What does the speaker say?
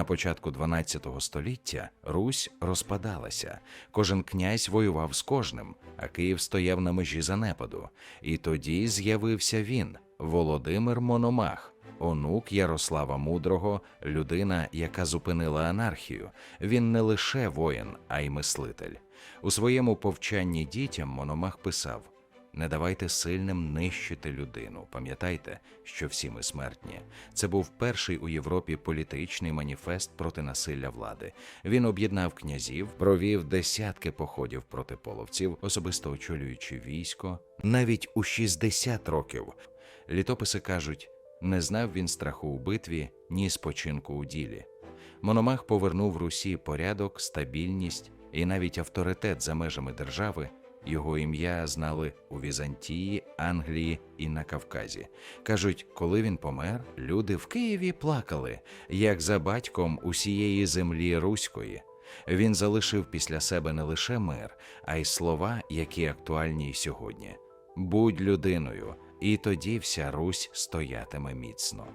На початку XII століття Русь розпадалася, кожен князь воював з кожним, а Київ стояв на межі занепаду. І тоді з'явився він, Володимир Мономах, онук Ярослава Мудрого, людина, яка зупинила анархію. Він не лише воїн, а й мислитель. У своєму повчанні дітям Мономах писав. Не давайте сильним нищити людину. Пам'ятайте, що всі ми смертні. Це був перший у Європі політичний маніфест проти насилля влади. Він об'єднав князів, провів десятки походів проти половців, особисто очолюючи військо. Навіть у 60 років літописи кажуть, не знав він страху у битві, ні спочинку у ділі. Мономах повернув Русі порядок, стабільність і навіть авторитет за межами держави. Його ім'я знали у Візантії, Англії і на Кавказі. Кажуть, коли він помер, люди в Києві плакали, як за батьком усієї землі руської. Він залишив після себе не лише мир, а й слова, які актуальні й сьогодні. Будь людиною, і тоді вся Русь стоятиме міцно.